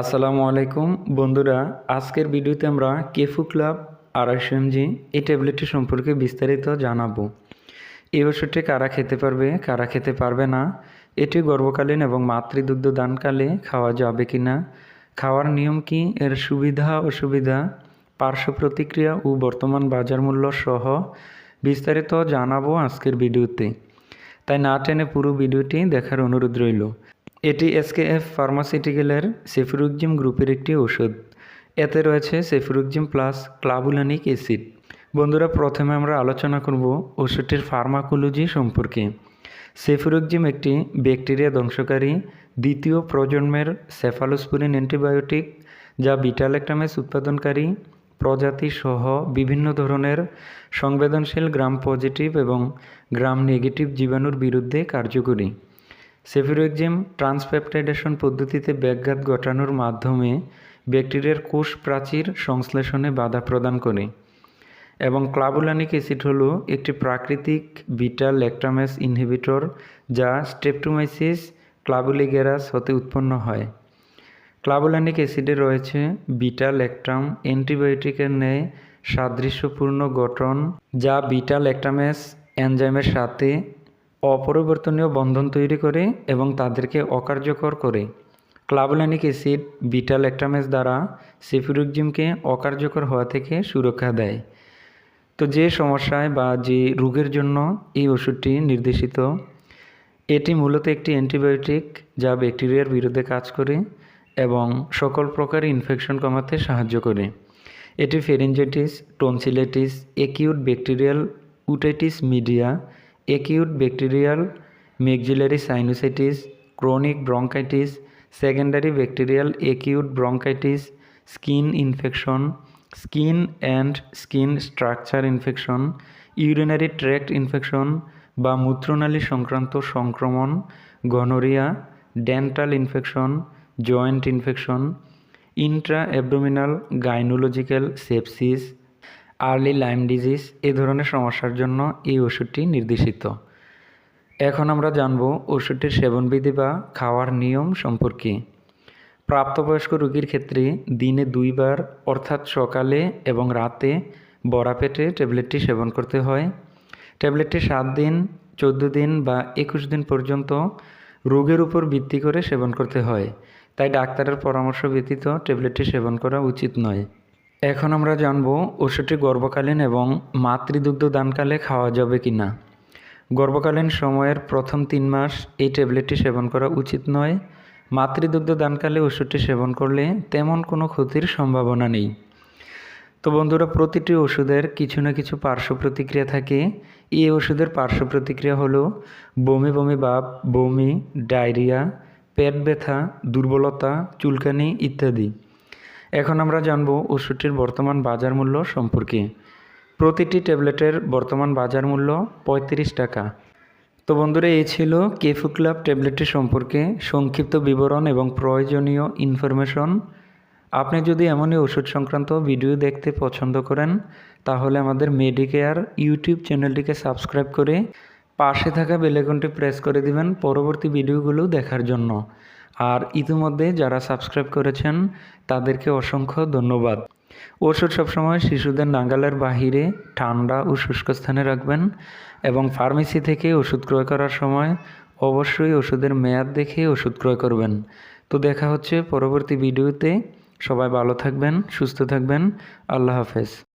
আসসালামু আলাইকুম। বন্ধুরা, আজকের ভিডিওতে আমরা কেফু ক্লাব আড়াইশো এমজি এই ট্যাবলেটটি সম্পর্কে বিস্তারিত জানাব। এই ওষুধটি কারা খেতে পারবে, কারা খেতে পারবে না, এটি গর্ভকালীন এবং মাতৃদুগ্ধ দানকালে খাওয়া যাবে কি না খাওয়ার নিয়ম কি, এর সুবিধা, অসুবিধা, পার্শ্ব প্রতিক্রিয়া ও বর্তমান বাজার মূল্য সহ বিস্তারিত জানাব আজকের ভিডিওতে। তাই না টেনে পুরো ভিডিওটি দেখার অনুরোধ রইল। এটি এসকেএফ ফার্মাসিউটিক্যালের সেফিরুকজিম গ্রুপের একটি ওষুধ। এতে রয়েছে সেফিরুকজিম প্লাস ক্লাবুলানিক অ্যাসিড। বন্ধুরা, প্রথমে আমরা আলোচনা করব ওষুধটির ফার্মাকোলজি সম্পর্কে। সেফিরুকজিম একটি ব্যাকটেরিয়া ধ্বংসকারী দ্বিতীয় প্রজন্মের সেফালোস্পুরিন অ্যান্টিবায়োটিক, যা বিটালেকটামেস উৎপাদনকারী প্রজাতি সহ বিভিন্ন ধরনের সংবেদনশীল গ্রাম পজিটিভ এবং গ্রাম নেগেটিভ জীবাণুর বিরুদ্ধে কার্যকরী। সেফিরোএক্সিম ট্রান্সপেপটাইডেশন পদ্ধতিতে ব্যাঘাত ঘটানোর মাধ্যমে ব্যাকটেরিয়ার কোষ প্রাচীর সংশ্লেষণে বাধা প্রদান করে এবং ক্লাবুলানিক অ্যাসিড হল একটি প্রাকৃতিক বিটা ল্যাকটামেস ইনহিবিটর যা স্টেপটোমাইসিস ক্লাবুলিগেরাস হতে উৎপন্ন হয়। ক্লাবুলানিক অ্যাসিডে রয়েছে বিটা ল্যাকটাম অ্যান্টিবায়োটিকের ন্যায় সাদৃশ্যপূর্ণ গঠন যা বিটা ল্যাকটামেস এনজাইমের সাথে অপরিবর্তনীয় বন্ধন তৈরি করে এবং তাদেরকে অকার্যকর করে। ক্লাবলানিক অ্যাসিড বিটা ল্যাকটামেস দ্বারা সেফিরুকজিমকে অকার্যকর হওয়া থেকে সুরক্ষা দেয়। তো যে সমস্যায় বা যে রোগের জন্য এই ওষুধটি নির্দেশিত, এটি মূলত একটি অ্যান্টিবায়োটিক যা ব্যাকটেরিয়ার বিরুদ্ধে কাজ করে এবং সকল প্রকার ইনফেকশন কমাতে সাহায্য করে। এটি pharyngitis, tonsillitis, acute bacterial, otitis media acute bacterial, maxillary sinusitis, chronic bronchitis secondary bacterial, acute bronchitis skin infection, skin and skin structure infection, urinary tract infection বা মূত্রনালী সংক্রান্ত সংক্রমণ, gonorrhoea, dental infection, joint infection intra abdominal gynaecological sepsis early Lyme disease এ ধরনের সমস্যার জন্য এই ওষুধটি নির্দেশিত। এখন আমরা জানব ওষুধটির সেবনবিধি বা খাওয়ার নিয়ম সম্পর্কে। প্রাপ্তবয়স্ক রোগীর ক্ষেত্রে দিনে দুইবার, অর্থাৎ সকালে এবং রাতে বড়া পেটে ট্যাবলেটটি সেবন করতে হয়। ট্যাবলেটটি সাত দিন, চোদ্দ দিন বা একুশ দিন পর্যন্ত রোগের উপর ভিত্তি করে সেবন করতে হয়। তাই ডাক্তারের পরামর্শ ব্যতীত ট্যাবলেটটি সেবন করা উচিত নয়। এখন আমরা জানব ওষুধটি গর্ভকালীন এবং মাতৃদুগ্ধ দানকালে খাওয়া যাবে কি না গর্ভকালীন সময়ের প্রথম তিন মাস এই ট্যাবলেটটি সেবন করা উচিত নয়। মাতৃদুগ্ধ দানকালে ওষুধটি সেবন করলে তেমন কোনো ক্ষতির সম্ভাবনা নেই। তো বন্ধুরা, প্রতিটি ওষুধের কিছু না কিছু পার্শ্ব প্রতিক্রিয়া থাকে। এই ওষুধের পার্শ্ব প্রতিক্রিয়া হলো বমি বমি ভাব বমি, ডায়রিয়া, পেট ব্যথা, দুর্বলতা, চুলকানি ইত্যাদি। এখন আমরা জানব ওষুধটির বর্তমান বাজার মূল্য সম্পর্কে। প্রতিটি ট্যাবলেটের বর্তমান বাজার মূল্য পঁয়ত্রিশ টাকা। তো বন্ধুরা, এই ছিল কেফু ক্লাব ট্যাবলেটটি সম্পর্কে সংক্ষিপ্ত বিবরণ এবং প্রয়োজনীয় ইনফরমেশন। আপনি যদি এমনই ওষুধ সংক্রান্ত ভিডিও দেখতে পছন্দ করেন, তাহলে আমাদের মেডিকেয়ার ইউটিউব চ্যানেলটিকে সাবস্ক্রাইব করে পাশে থাকা বেলেকনটি প্রেস করে দিবেন পরবর্তী ভিডিওগুলো দেখার জন্য। আর ইতিমধ্যে যারা সাবস্ক্রাইব করেছেন, তাদেরকে অসংখ্য ধন্যবাদ। ওষুধ সবসময় শিশুদের নাগালের বাহিরে ঠান্ডা ও শুষ্ক স্থানে রাখবেন এবং ফার্মেসি থেকে ওষুধ ক্রয় করার সময় অবশ্যই ওষুধের মেয়াদ দেখে ওষুধ ক্রয় করবেন। তো দেখা হচ্ছে পরবর্তী ভিডিওতে। সবাই ভালো থাকবেন, সুস্থ থাকবেন। আল্লাহ হাফেজ।